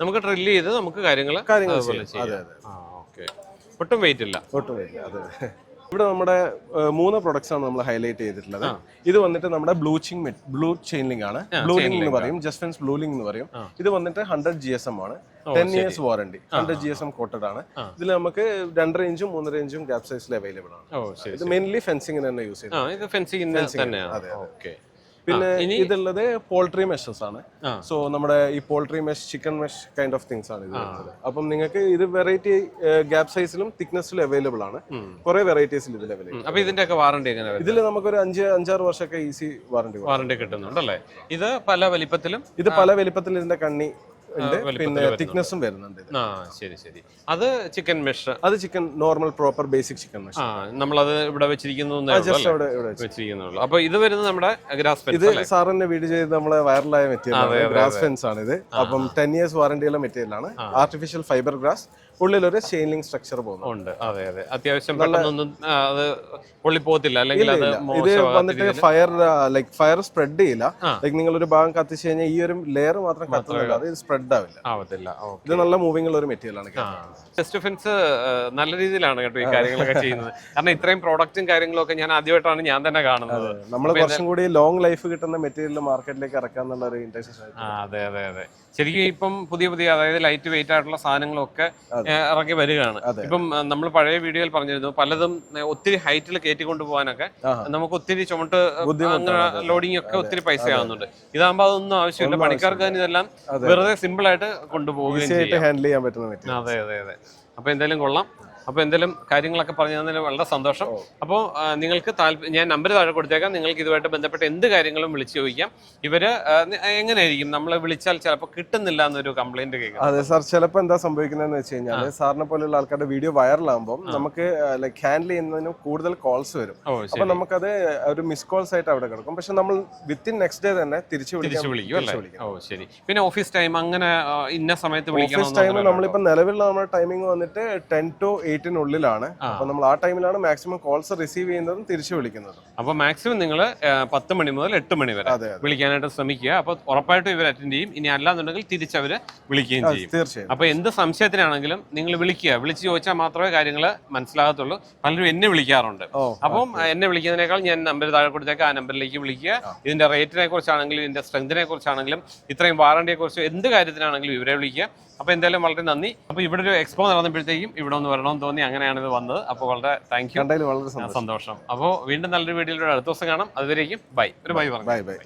S1: നമുക്ക് ഡ്രില്ല് ചെയ്ത് നമുക്ക് കാര്യങ്ങൾ അതുപോലെ
S2: ചെയ്യാം.
S1: ഓക്കെ ഒട്ടും വെയിറ്റ് ഇല്ല.
S2: ഒട്ടും വെയിറ്റ് അതെ. ഇവിടെ നമ്മുടെ മൂന്ന് പ്രൊഡക്ട്സ് ആണ് നമ്മൾ ഹൈലൈറ്റ് ചെയ്തിട്ടുള്ളത്. ഇത് വന്നിട്ട് നമ്മുടെ ബ്ലൂച്ചിങ് ബ്ലൂ ചെയിൻലിംഗ് ആണ്. ബ്ലൂലിംഗ് എന്ന് പറയും ജസ്റ്റ് ബ്ലൂലിംഗ് എന്ന് പറയും. ഇത് വന്നിട്ട് ഹൺഡ്രഡ് ജി എസ് എം ആണ്. Ten years warranty hundred G S M coated ആണ്. ഇതിൽ നമുക്ക് രണ്ടര ഇഞ്ചും മൂന്നര ഇഞ്ചും ഗ്യാപ് സൈസിൽ അവൈലബിൾ ആണ്. ഇത് മെയിൻലി ഫെൻസിങ്ങിന് തന്നെ യൂസ് ചെയ്യുന്നത്. പിന്നെ ഇതുള്ളത് പോൾട്രി മെഷസ് ആണ്. സോ നമ്മുടെ ഈ poultry mesh chicken mesh kind of things ആണ് ഇത് അപ്പം നിങ്ങൾക്ക് ഇത് വെറൈറ്റി ഗ്യാപ് സൈസിലും തിക്നെസ്സിലും അവൈലബിൾ ആണ്. കുറെ വെറൈറ്റീസിൽ ഇതിൽ അവൈലബിൾ
S1: അപ്പൊ ഇതിന്റെ ഒക്കെ വാറണ്ടി
S2: ഇതിൽ നമുക്കൊരു അഞ്ച് അഞ്ചാറ് വർഷമൊക്കെ ഈസി വാറണ്ടി
S1: വാറണ്ടി കിട്ടുന്നുണ്ടല്ലേ? ഇത് പല വലിപ്പത്തിലും?
S2: ഇത് പല വലിപ്പത്തിലും ഇതിന്റെ കണ്ണി ഉണ്ട്. പിന്നെ. തിക്നെസ്സും വരുന്നുണ്ട്
S1: ആ ശരി ശരി. അത് ചിക്കൻ മെഷ്.
S2: അത് chicken normal proper basic chicken mesh.
S1: ആ നമ്മളത് ഇവിടെ വെച്ചിരിക്കുന്നു അപ്പൊ ഇത് വരുന്നത് നമ്മുടെ ഗ്രാസ്
S2: ഇത് സാറിന്റെ വീഡിയോ ചെയ്ത് നമ്മളെ വൈറലായ മെറ്റീരിയൽ ഗ്രാസ് ഫെൻസ് ആണ് ഇത് അപ്പം ടെൻ ഇയേഴ്സ് വാറണ്ടിയുള്ള മെറ്റീരിയൽ ആണ് ആർട്ടിഫിഷ്യൽ ഫൈബർ ഗ്രാസ് ഉള്ളിൽ ഒരു ചെയിനിങ് സ്ട്രക്ചർ പോകുന്നു.
S1: ഉണ്ട്. അതെ അതെ. അത്യാവശ്യം പെട്ടെന്നൊന്നും അത് പൊള്ളിപ്പോകത്തില്ല അല്ലെങ്കിൽ അത്
S2: ഇത് വന്നിട്ട് ഫയർ ലൈക്ക് ഫയർ സ്പ്രെഡ് ചെയ്യില്ല.
S1: ലൈക്
S2: ലൈക്ക് നിങ്ങൾ ഒരു ഭാഗം കത്തിച്ചു കഴിഞ്ഞാൽ ഈ ഒരു ലെയർ മാത്രം കത്തുന്നില്ല അത് സ്പ്രെഡ് ആവില്ല.
S1: ആവത്തില്ല.
S2: ഇത് നല്ല മൂവിംഗ് ഉള്ള ഒരു മെറ്റീരിയൽ ആണ്
S1: ഫെൻസ് നല്ല രീതിയിലാണ് കേട്ടോ ഈ കാര്യങ്ങളൊക്കെ ചെയ്യുന്നത്. കാരണം ഇത്രയും പ്രോഡക്റ്റും കാര്യങ്ങളും ഒക്കെ ഞാൻ ആദ്യമായിട്ടാണ് ഞാൻ തന്നെ കാണുന്നത്.
S2: നമ്മൾ കുറച്ചും കൂടി ലോങ് ലൈഫ് കിട്ടുന്ന മെറ്റീരിയൽ മാർക്കറ്റിലേക്ക് ഇറക്കാന്നുള്ള ഒരു ഇന്റൻഷൻ
S1: അതെ അതെ അതെ. ശരിക്കും ഇപ്പം പുതിയ പുതിയ അതായത് ലൈറ്റ് വെയിറ്റ് ആയിട്ടുള്ള സാധനങ്ങളൊക്കെ ഇറങ്ങി വരികയാണ്. ഇപ്പം നമ്മൾ പഴയ വീഡിയോയിൽ പറഞ്ഞിരുന്നു പലതും ഒത്തിരി ഹൈറ്റിൽ കയറ്റി കൊണ്ടുപോകാനൊക്കെ നമുക്ക് ഒത്തിരി ചുമട്ട് ലോഡിംഗ് ഒക്കെ ഒത്തിരി പൈസ ആവുന്നുണ്ട്. ഇതാകുമ്പോൾ അതൊന്നും ആവശ്യമില്ല. പണിക്കാർക്ക് തന്നെ ഇതെല്ലാം വെറുതെ സിമ്പിൾ ആയിട്ട് കൊണ്ടുപോകുകയും
S2: ഹാൻഡിൽ ചെയ്യാൻ പറ്റുന്ന
S1: അതെ അതെ അതെ. അപ്പൊ എന്തായാലും കൊള്ളാം. അപ്പൊ എന്തെങ്കിലും കാര്യങ്ങളൊക്കെ പറഞ്ഞു തന്നതിൽ വളരെ സന്തോഷം. അപ്പോൾ നിങ്ങൾക്ക് താല്പര്യം ഞാൻ നമ്പർ താഴെ കൊടുത്തേക്കാം. നിങ്ങൾക്ക് ഇതുമായിട്ട് ബന്ധപ്പെട്ട് എന്ത് കാര്യങ്ങളും വിളിച്ചു ചോദിക്കാം. ഇവർ എങ്ങനെയായിരിക്കും? നമ്മൾ വിളിച്ചാൽ ചിലപ്പോൾ കിട്ടുന്നില്ല എന്നൊരു കംപ്ലൈന്റ് കേൾക്കാം.
S2: അതെ സാർ ചിലപ്പോൾ എന്താ സംഭവിക്കുന്നതെന്ന് വെച്ച് കഴിഞ്ഞാൽ സാറിനെ പോലെയുള്ള ആൾക്കാരുടെ വീഡിയോ വൈറലാകുമ്പോൾ നമുക്ക് ലൈക്ക് ഹാൻഡിൽ ചെയ്യുന്നതിനും കൂടുതൽ കോൾസ് വരും.
S1: അപ്പോൾ
S2: നമുക്കത് ഒരു മിസ് കോൾസ് ആയിട്ട് അവിടെ കിടക്കും. പക്ഷെ നമ്മൾ വിത്തിൻ നെക്സ്റ്റ് ഡേ തന്നെ തിരിച്ചു
S1: വിളിക്കും. ഓ ശരി. പിന്നെ ഓഫീസ് ടൈം അങ്ങനെ ഇന്ന സമയത്ത്
S2: ഓഫീസ് ടൈം നമ്മളിപ്പോ നിലവിലുള്ള നമ്മുടെ ടൈമിംഗ് വന്നിട്ട് ടെൻ ടു എയ്റ്റിനുള്ളിലാണ് അപ്പൊ നമ്മൾ ആ ടൈമിലാണ് മാക്സിമം കോൾസ് റിസീവ് ചെയ്യുന്നതും തിരിച്ചു വിളിക്കുന്നതും.
S1: അപ്പൊ മാക്സിമം നിങ്ങൾ പത്ത് മണി മുതൽ എട്ട് മണി വരെ വിളിക്കാനായിട്ട് ശ്രമിക്കുക. അപ്പൊ ഉറപ്പായിട്ടും ഇവർ അറ്റൻഡ് ചെയ്യും. ഇനി അല്ലാന്നുണ്ടെങ്കിൽ തിരിച്ചവര് വിളിക്കുകയും ചെയ്യും.
S2: തീർച്ചയായും.
S1: അപ്പൊ എന്ത് സംശയത്തിനാണെങ്കിലും നിങ്ങൾ വിളിക്കുക. വിളിച്ചു ചോദിച്ചാൽ മാത്രമേ കാര്യങ്ങൾ മനസ്സിലാകത്തുള്ളൂ. പലരും എന്നെ വിളിക്കാറുണ്ട്. അപ്പം എന്നെ വിളിക്കുന്നതിനേക്കാൾ ഞാൻ നമ്പർ താഴെ കൊടുത്തേക്ക് ആ നമ്പറിലേക്ക് വിളിക്കുക. ഇതിന്റെ റേറ്റിനെ കുറിച്ചാണെങ്കിലും ഇതിന്റെ സ്ട്രെങ്തിനെ കുറിച്ചാണെങ്കിലും ഇത്രയും വാറണ്ടിയെ കുറിച്ച് എന്ത് കാര്യത്തിനാണെങ്കിലും ഇവരെ വിളിക്കുക. അപ്പോൾ എന്തായാലും വളരെ നന്ദി. അപ്പോൾ ഇവിടെ ഒരു എക്സ്പോ നടന്നപ്പോഴത്തേക്കും ഇവിടെ ഒന്ന് വരണമെന്ന് തോന്നി. അങ്ങനെയാണ് ഇത് വന്നത്. അപ്പോൾ വളരെ താങ്ക് യു
S2: വളരെ സന്തോഷം.
S1: സന്തോഷം. അപ്പോൾ വീണ്ടും നല്ലൊരു വീഡിയോയിലൂടെ അടുത്ത ദിവസം കാണാം. അതുവരേക്കും ബൈ ഒരു ബൈ പറഞ്ഞു?
S2: Bye bye